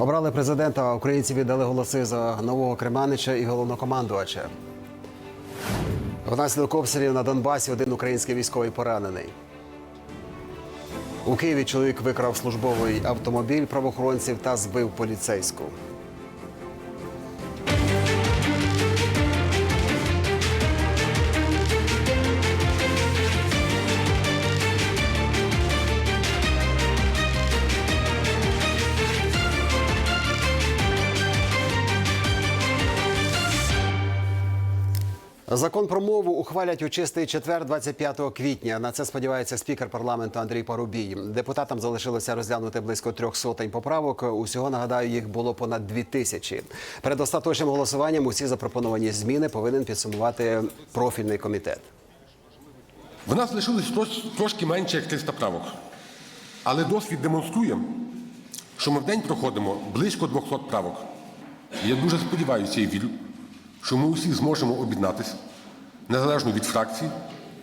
Обрали президента. Українці віддали голоси за нового Креманича і головнокомандувача. Внаслідок обстрілів на Донбасі один український військовий поранений. У Києві чоловік викрав службовий автомобіль правоохоронців та збив поліцейську. Закон про мову ухвалять у чистий четвер, 25 квітня. На це сподівається спікер парламенту Андрій Парубій. Депутатам залишилося розглянути близько трьох сотень поправок. Усього нагадаю, їх було понад дві тисячі. Перед остаточним голосуванням усі запропоновані зміни повинен підсумувати профільний комітет. В нас лишилось трош- трошки менше як 300 правок. Але досвід демонструє, що ми в день проходимо близько 200 правок. Я дуже сподіваюся і вірю, що ми усі зможемо об'єднатися, незалежно від фракцій,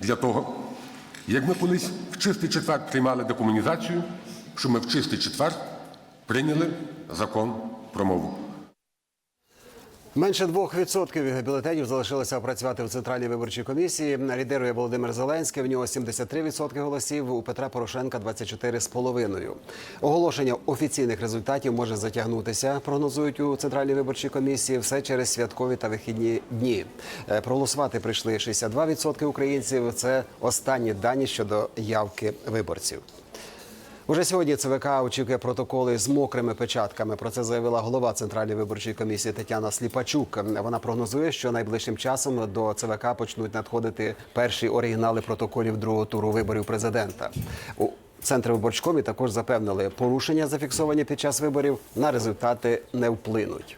для того, як ми колись в чистий четвер приймали декомунізацію, що ми в чистий четвер прийняли закон про мову. Менше 2% бюлетенів залишилося опрацювати в центральній виборчій комісії. Лідирує Володимир Зеленський. В нього 73% голосів. У Петра Порошенка 24,5%. Оголошення офіційних результатів може затягнутися. Прогнозують у центральній виборчій комісії. Все через святкові та вихідні дні. Е, Проголосувати прийшли 62% українців. Це останні дані щодо явки виборців. Уже сьогодні ЦВК очікує протоколи з мокрими печатками. Про це заявила голова Центральної виборчої комісії Тетяна Сліпачук. Вона прогнозує, що найближчим часом до ЦВК почнуть надходити перші оригінали протоколів другого туру виборів президента. У центрі виборчкомі також запевнили, порушення зафіксовані під час виборів на результати не вплинуть.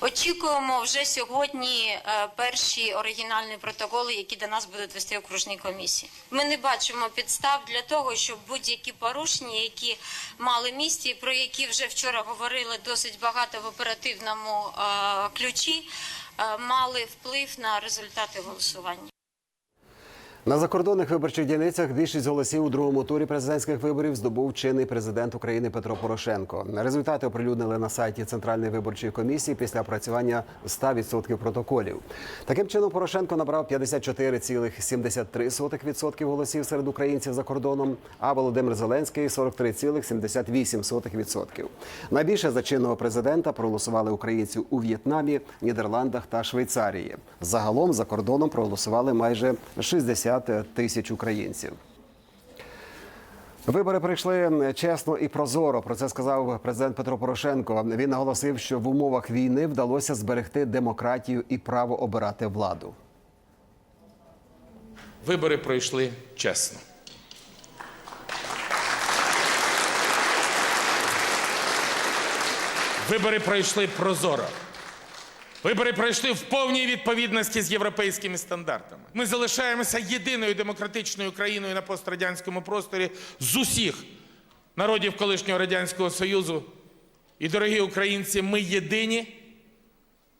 Очікуємо вже сьогодні е, перші оригінальні протоколи, які до нас будуть вести окружні комісії. Ми не бачимо підстав для того, щоб будь-які порушення, які мали місце, і про які вже вчора говорили досить багато в оперативному е, ключі, е, мали вплив на результати голосування. На закордонних виборчих дільницях більшість голосів у другому турі президентських виборів здобув чинний президент України Петро Порошенко. Результати оприлюднили на сайті Центральної виборчої комісії після опрацювання 100% протоколів. Таким чином, Порошенко набрав 54,73% голосів серед українців за кордоном, а Володимир Зеленський 43,78%. Найбільше за чинного президента проголосували українці у В'єтнамі, Нідерландах та Швейцарії. Загалом за кордоном проголосували майже 60 тисяч українців. Вибори прийшли чесно і прозоро. Про це сказав президент Петро Порошенко. Він наголосив, що в умовах війни вдалося зберегти демократію і право обирати владу. Вибори пройшли чесно. Вибори пройшли прозоро. Вибори пройшли в повній відповідності з європейськими стандартами. Ми залишаємося єдиною демократичною країною на пострадянському просторі з усіх народів колишнього Радянського Союзу. І, дорогі українці, ми єдині,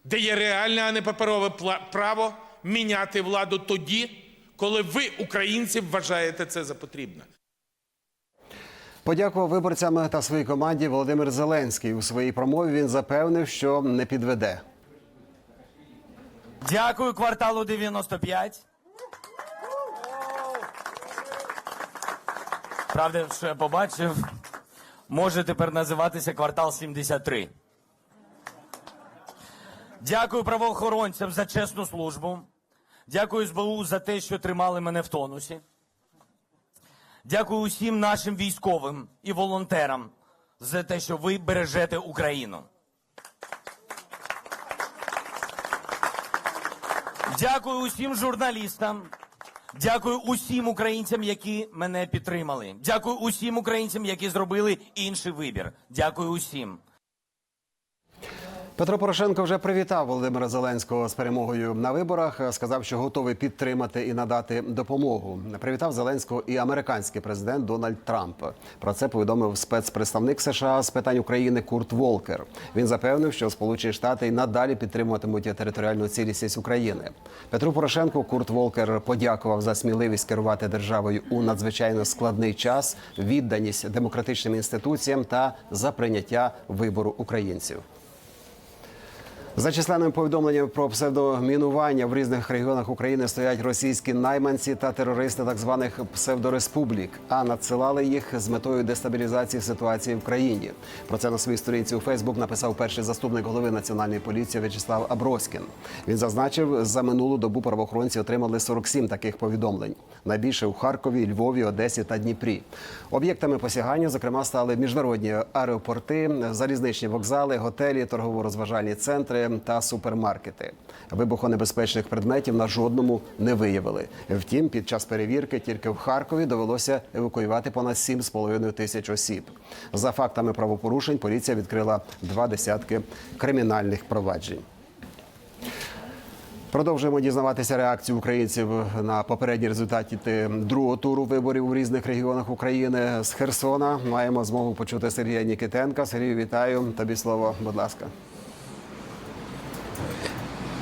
де є реальне, а не паперове право міняти владу тоді, коли ви, українці, вважаєте це за потрібне. Подякував виборцям та своїй команді Володимир Зеленський. У своїй промові він запевнив, що не підведе. Дякую кварталу 95. Правда, що я побачив, може тепер називатися квартал 73. Дякую правоохоронцям за чесну службу. Дякую СБУ за те, що тримали мене в тонусі. Дякую усім нашим військовим і волонтерам за те, що ви бережете Україну. Дякую усім журналістам. Дякую усім українцям, які мене підтримали. Дякую усім українцям, які зробили інший вибір. Дякую усім. Петро Порошенко вже привітав Володимира Зеленського з перемогою на виборах. Сказав, що готовий підтримати і надати допомогу. Привітав Зеленського і американський президент Дональд Трамп. Про це повідомив спецпредставник США з питань України Курт Волкер. Він запевнив, що Сполучені Штати й надалі підтримуватимуть територіальну цілісність України. Петру Порошенку Курт Волкер подякував за сміливість керувати державою у надзвичайно складний час, відданість демократичним інституціям та за прийняття вибору українців. За численними повідомленнями про псевдомінування в різних регіонах України стоять російські найманці та терористи так званих псевдореспублік, а надсилали їх з метою дестабілізації ситуації в країні. Про це на своїй сторінці у Фейсбук написав перший заступник голови національної поліції В'ячеслав Аброськін. Він зазначив, за минулу добу правоохоронці отримали 47 таких повідомлень. Найбільше у Харкові, Львові, Одесі та Дніпрі. Об'єктами посягання, зокрема, стали міжнародні аеропорти, залізничні вокзали, готелі, торгово-розважальні центри та супермаркети. Вибухонебезпечних предметів на жодному не виявили. Втім, під час перевірки тільки в Харкові довелося евакуювати понад 7,5 тисяч осіб. За фактами правопорушень поліція відкрила два десятки кримінальних проваджень. Продовжуємо дізнаватися реакцію українців на попередні результати другого туру виборів у різних регіонах України. З Херсона маємо змогу почути Сергія Нікітенка. Сергію, вітаю. Тобі слово, будь ласка.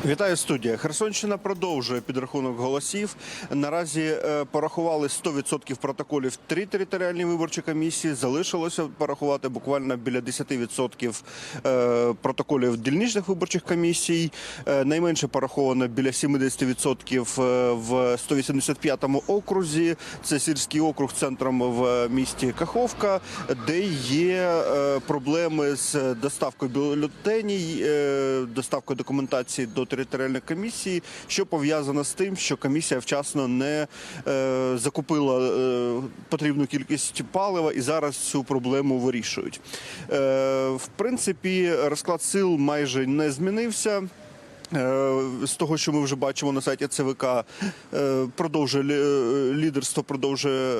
Вітаю студія. Херсонщина продовжує підрахунок голосів. Наразі е, порахували 100% протоколів три територіальні виборчі комісії. Залишилося порахувати буквально біля 10% е, протоколів дільничних виборчих комісій. Е, Найменше пораховано біля 70% е, в 185-му окрузі. Це сільський округ центром в місті Каховка, де є проблеми з доставкою бюлетеній, е, доставкою документації до територіальної комісії, що пов'язано з тим, що комісія вчасно не е, закупила е, потрібну кількість палива і зараз цю проблему вирішують. Е, в принципі, розклад сил майже не змінився. Е, З того, що ми вже бачимо на сайті ЦВК, е, продовжує е, лідерство продовжує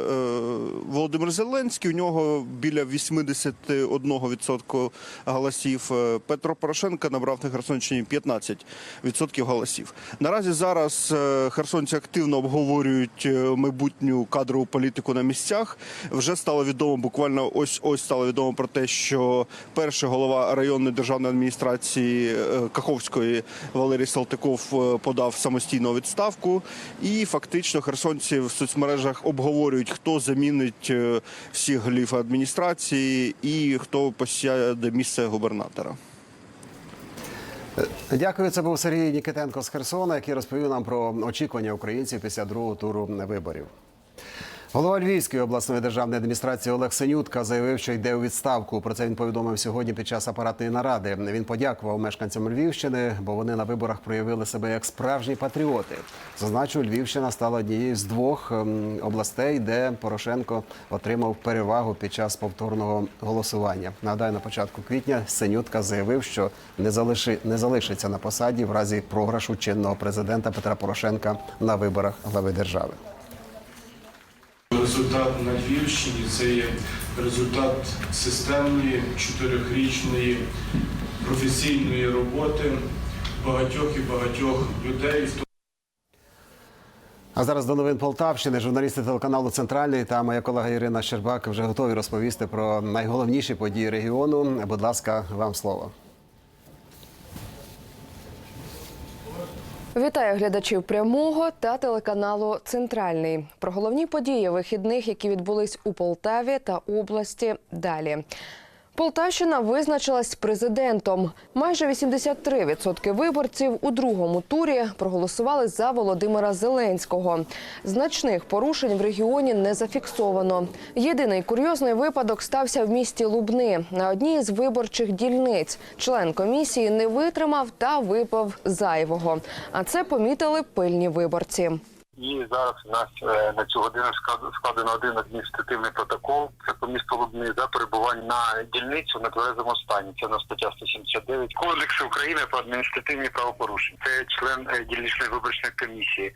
Володимир Зеленський. У нього біля 81% голосів. Петро Порошенко набрав на Херсонщині 15% голосів. Наразі зараз херсонці активно обговорюють майбутню кадрову політику на місцях. Вже стало відомо буквально ось ось стало відомо про те, що перший голова районної державної адміністрації Каховської Валерій Салтиков е, подав самостійну відставку, і фактично херсонці в соцмережах обговорюють, хто замінить е, всіх голів адміністрації і хто посяде місце губернатора. Дякую. Це був Сергій Нікітенко з Херсона, який розповів нам про очікування українців після другого туру виборів. Голова Львівської обласної державної адміністрації Олег Синютка заявив, що йде у відставку. Про це він повідомив сьогодні під час апаратної наради. Він подякував мешканцям Львівщини, бо вони на виборах проявили себе як справжні патріоти. Зазначу, Львівщина стала однією з двох ем, областей, де Порошенко отримав перевагу під час повторного голосування. Нагадаю, на початку квітня Синютка заявив, що не залиши не залишиться на посаді в разі програшу чинного президента Петра Порошенка на виборах глави держави. Результат на Львівщині це є результат системної чотирьохрічної професійної роботи багатьох і багатьох людей. А зараз до новин Полтавщини. Журналісти телеканалу Центральний та моя колега Ірина Щербак вже готові розповісти про найголовніші події регіону. Будь ласка, вам слово. Вітаю глядачів прямого та телеканалу Центральний. Про головні події вихідних, які відбулись у Полтаві та області. Далі. Полтавщина визначилась президентом. Майже 83% виборців у другому турі проголосували за Володимира Зеленського. Значних порушень в регіоні не зафіксовано. Єдиний курйозний випадок стався в місті Лубни на одній з виборчих дільниць. Член комісії не витримав та випав зайвого. А це помітили пильні виборці. І зараз у нас е, на цю годину склад- складено один адміністративний протокол. Це по місту Лубни за перебування на дільницю на тверезому стані. Це на стаття 179 Кодексу України про адміністративні правопорушення. Це член е, дільничної виборчої комісії.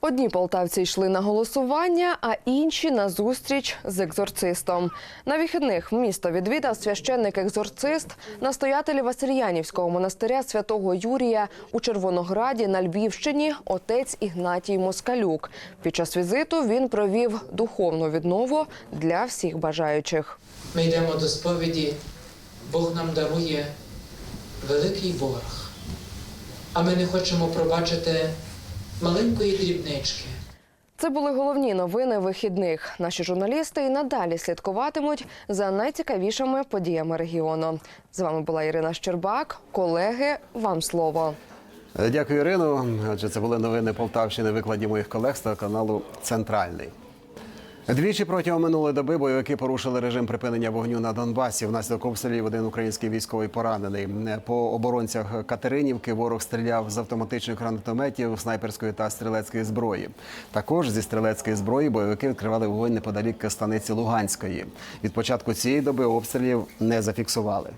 Одні полтавці йшли на голосування, а інші на зустріч з екзорцистом. На вихідних місто відвідав священник-екзорцист, настоятель Васильянівського монастиря святого Юрія у Червонограді на Львівщині отець Ігнатій Москалюк. Під час візиту він провів духовну віднову для всіх бажаючих. Ми йдемо до сповіді, Бог нам дарує великий борг. А ми не хочемо пробачити маленької дрібнички. Це були головні новини вихідних. Наші журналісти і надалі слідкуватимуть за найцікавішими подіями регіону. З вами була Ірина Щербак. Колеги, вам слово. Дякую, Ірину. Отже, це були новини Полтавщини, викладі моїх колег з телеканалу Центральний. Двічі протягом минулої доби бойовики порушили режим припинення вогню на Донбасі. Внаслідок обстрілів один український військовий поранений. По оборонцях Катеринівки ворог стріляв з автоматичних гранатометів, снайперської та стрілецької зброї. Також зі стрілецької зброї бойовики відкривали вогонь неподалік станиці Луганської. Від початку цієї доби обстрілів не зафіксували.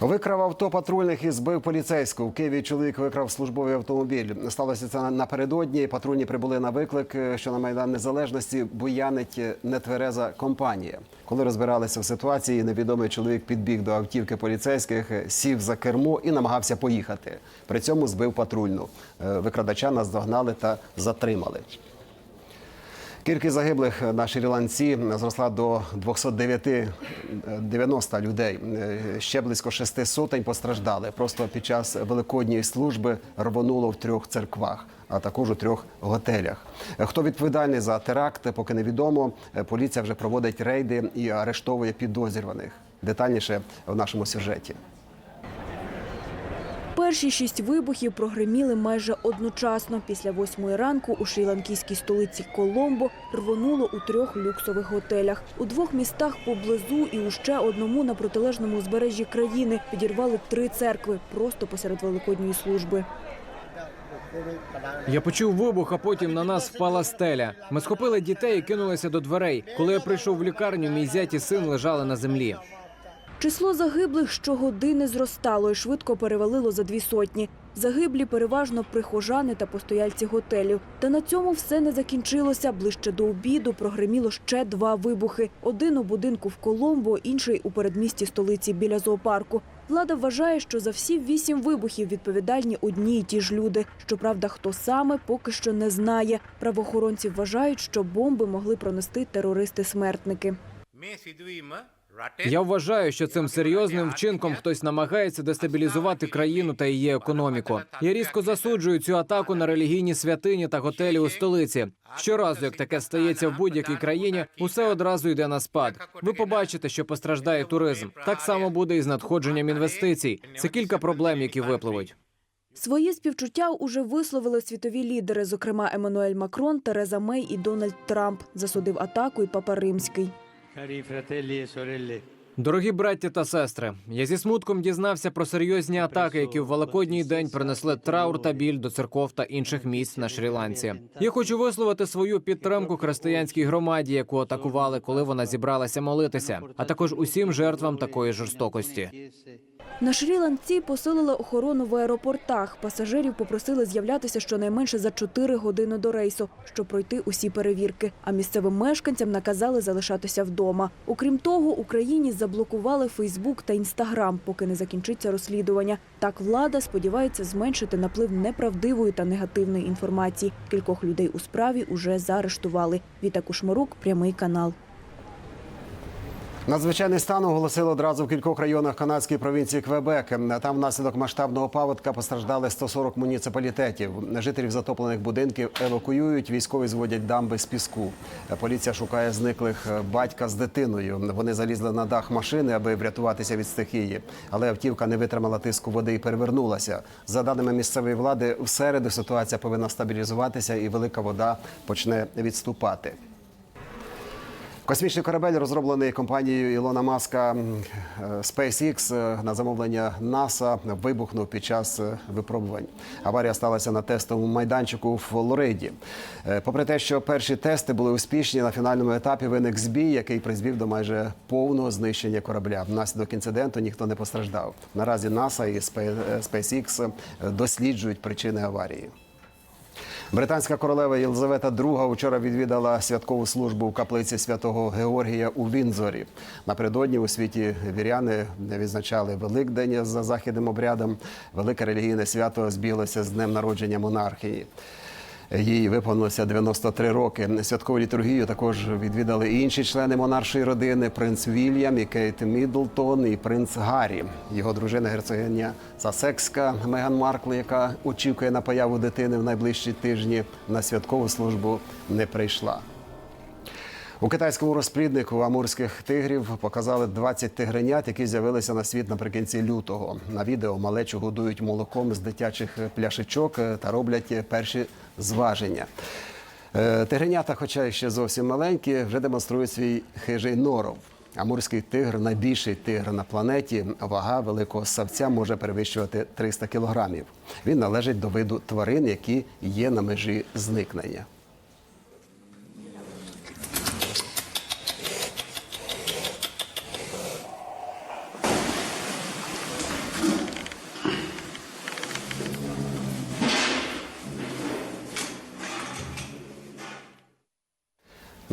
Викрав авто патрульних і збив поліцейську. В Києві чоловік викрав службовий автомобіль. Сталося це напередодні. Патрульні прибули на виклик, що на майдан незалежності буянить нетвереза компанія. Коли розбиралися в ситуації, невідомий чоловік підбіг до автівки поліцейських, сів за кермо і намагався поїхати. При цьому збив патрульну. Е, Викрадача наздогнали та затримали. Кількість загиблих на Шрі-Ланці зросла до 209 90 людей. Ще близько шести сотень постраждали. Просто під час великодньої служби рвонуло в трьох церквах, а також у трьох готелях. Хто відповідальний за теракт, поки невідомо. Поліція вже проводить рейди і арештовує підозрюваних. Детальніше в нашому сюжеті. Перші шість вибухів прогреміли майже одночасно. Після восьмої ранку у шрі-ланкійській столиці Коломбо рвонуло у трьох люксових готелях. У двох містах поблизу і у ще одному на протилежному узбережжі країни підірвали три церкви просто посеред великодньої служби. Я почув вибух, а потім на нас впала стеля. Ми схопили дітей і кинулися до дверей. Коли я прийшов в лікарню, мій зять і син лежали на землі. Число загиблих щогодини зростало і швидко перевалило за дві сотні. Загиблі переважно прихожани та постояльці готелів. Та на цьому все не закінчилося. Ближче до обіду прогреміло ще два вибухи: один у будинку в Коломбо, інший у передмісті столиці біля зоопарку. Влада вважає, що за всі вісім вибухів відповідальні одні й ті ж люди. Щоправда, хто саме поки що не знає. Правоохоронці вважають, що бомби могли пронести терористи-смертники. Я вважаю, що цим серйозним вчинком хтось намагається дестабілізувати країну та її економіку. Я різко засуджую цю атаку на релігійні святині та готелі у столиці. Щоразу, як таке стається в будь-якій країні, усе одразу йде на спад. Ви побачите, що постраждає туризм. Так само буде і з надходженням інвестицій. Це кілька проблем, які випливуть. Свої співчуття уже висловили світові лідери, зокрема Еммануель Макрон, Тереза Мей і Дональд Трамп. Засудив атаку і Папа Римський. Дорогі браття та сестри, я зі смутком дізнався про серйозні атаки, які в великодній день принесли траур та біль до церков та інших місць на Шрі-Ланці. Я хочу висловити свою підтримку християнській громаді, яку атакували, коли вона зібралася молитися, а також усім жертвам такої жорстокості. На Шрі-Ланці посилили охорону в аеропортах. Пасажирів попросили з'являтися щонайменше за 4 години до рейсу, щоб пройти усі перевірки. А місцевим мешканцям наказали залишатися вдома. Окрім того, Україні заблокували Фейсбук та Інстаграм, поки не закінчиться розслідування. Так влада сподівається зменшити наплив неправдивої та негативної інформації. Кількох людей у справі уже заарештували. Віта Кушмарук, прямий канал. Надзвичайний стан оголосили одразу в кількох районах канадської провінції Квебек. Там внаслідок масштабного паводка постраждали 140 муніципалітетів. Жителів затоплених будинків евакуюють, військові зводять дамби з піску. Поліція шукає зниклих батька з дитиною. Вони залізли на дах машини, аби врятуватися від стихії. Але автівка не витримала тиску води і перевернулася. За даними місцевої влади, в середу ситуація повинна стабілізуватися і велика вода почне відступати. Космічний корабель, розроблений компанією Ілона Маска е, SpaceX е, на замовлення НАСА, вибухнув під час е, випробувань. Аварія сталася на тестовому майданчику у Флориді. Попри те, що перші тести були успішні, на фінальному етапі виник збій, який призвів до майже повного знищення корабля. Внаслідок інциденту ніхто не постраждав. Наразі НАСА і SpaceX досліджують причини аварії. Британська королева Єлизавета II вчора відвідала святкову службу в каплиці святого Георгія у Вінзорі. Напередодні у світі віряни відзначали Великдень за західним обрядом. Велике релігійне свято збіглося з днем народження монархії. Їй виповнилося 93 роки. Святкову літургію також відвідали і інші члени монаршої родини: принц Вільям і Кейт Мідлтон, і принц Гаррі. Його дружина герцогиня Сасекська Меган Маркл, яка очікує на появу дитини в найближчі тижні, на святкову службу не прийшла. У китайському розпліднику амурських тигрів показали 20 тигренят, які з'явилися на світ наприкінці лютого. На відео малечу годують молоком з дитячих пляшечок та роблять перші зваження. Е, Тигренята, хоча й ще зовсім маленькі, вже демонструють свій хижий норов. Амурський тигр найбільший тигр на планеті. Вага великого савця може перевищувати 300 кілограмів. Він належить до виду тварин, які є на межі зникнення.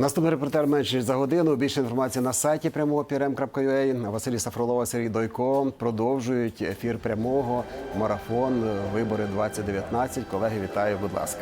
Наступний репортер менше за годину. Більше інформації на сайті прямого prm.ua. Василій Сафролова, Сергій Дойко продовжують ефір прямого марафон вибори 2019. Колеги, вітаю, будь ласка.